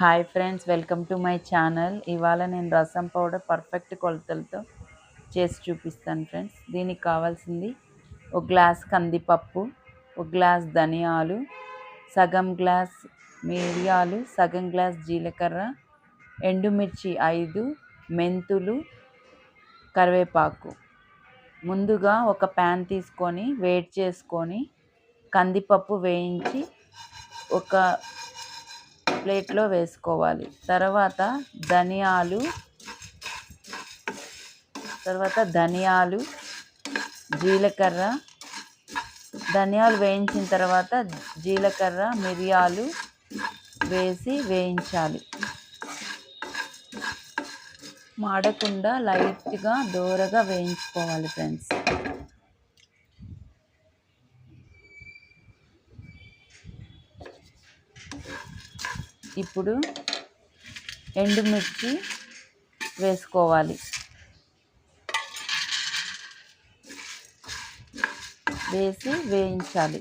Hi friends welcome to my channel ఇవాళ నేను రసం పౌడర్ పర్ఫెక్ట్ కొలతలతో చేసి చూపిస్తాను ఫ్రెండ్స్ దీనికి కావాల్సింది ఒక గ్లాస్ కందిపప్పు ఒక గ్లాస్ ధనియాలు సగం గ్లాస్ మిరియాలు సగం గ్లాస్ జీలకర్ర ఎండుమిర్చి ఐదు మెంతులు కరివేపాకు. ముందుగా ఒక ప్యాన్ తీసుకొని వేడి చేసుకొని కందిపప్పు వేయించి ఒక ప్లేట్లో వేసుకోవాలి. తర్వాత ధనియాలు తర్వాత ధనియాలు జీలకర్ర. ధనియాలు వేయించిన తర్వాత జీలకర్ర మిరియాలు వేసి వేయించాలి. మాడకుండా లైట్గా దూరగా వేయించుకోవాలి ఫ్రెండ్స్. ఇప్పుడు ఎండుమిర్చి వేసుకోవాలి. వేసి వేయించాలి.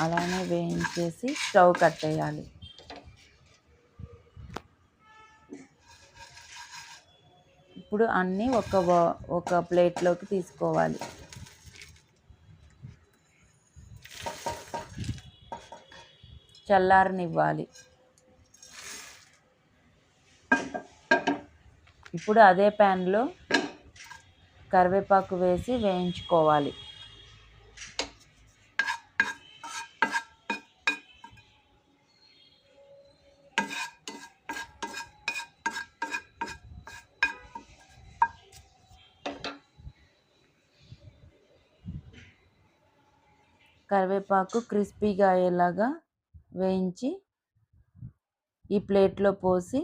అలానే వేయించేసి స్టవ్ కట్టేయాలి. ఇప్పుడు అన్నీ ఒక ఒక ప్లేట్లోకి తీసుకోవాలి. చల్లారనివ్వాలి. ఇప్పుడు అదే ప్యాన్లో కరివేపాకు వేసి వేయించుకోవాలి. కరివేపాకు క్రిస్పీగా అయ్యేలాగా వేయించి ఈ ప్లేట్లో పోసి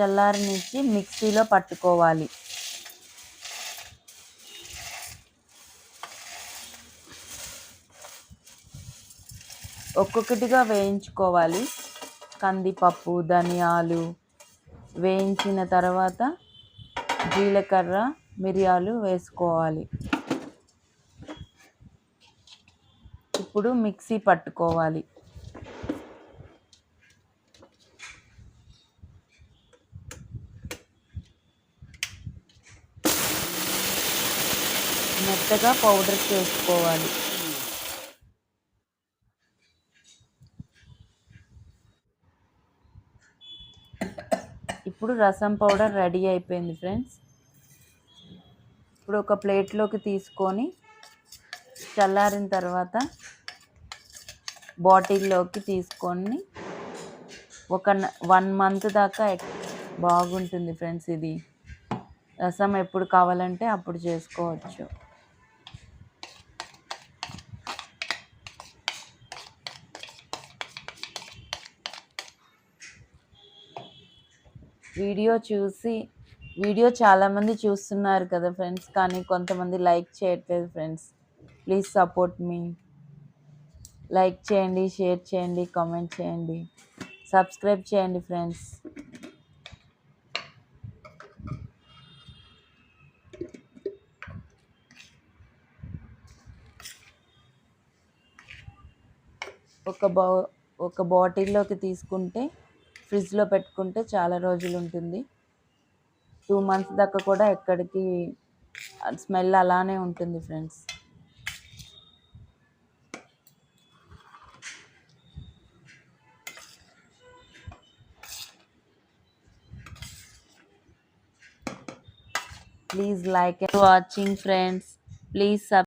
చల్లారనిచ్చి మిక్సీలో పట్టుకోవాలి. ఒక్కొక్కటిగా వేయించుకోవాలి. కందిపప్పు ధనియాలు వేయించిన తర్వాత జీలకర్ర మిరియాలు వేసుకోవాలి. ఇప్పుడు మిక్సీ పట్టుకోవాలి? మెత్తగా పౌడర్ చేసుకోవాలి. ఇప్పుడు రసం పౌడర్ రెడీ అయిపోయింది ఫ్రెండ్స్. ఇప్పుడు ఒక ప్లేట్లోకి తీసుకొని చల్లారిన తర్వాత బాటిల్లోకి తీసుకొని ఒక వన్ మంత్ దాకా బాగుంటుంది ఫ్రెండ్స్ ఇది. రసం ఎప్పుడు కావాలంటే అప్పుడు చేసుకోవచ్చు. వీడియో చూసి వీడియో చాలామంది చూస్తున్నారు కదా ఫ్రెండ్స్ కానీ కొంతమంది లైక్ చేయట్లేదు friends. Please support me. Like చేయండి షేర్ చేయండి కామెంట్ చేయండి. సబ్స్క్రైబ్ చేయండి ఫ్రెండ్స్. ఒక బౌ ఒక బాటిల్లోకి తీసుకుంటే ఫ్రిడ్జ్లో పెట్టుకుంటే చాలా రోజులు ఉంటుంది. టూ మంత్స్ దాకా కూడా ఎక్కడికి స్మెల్ అలానే ఉంటుంది friends. Please like and watching friends. Please subscribe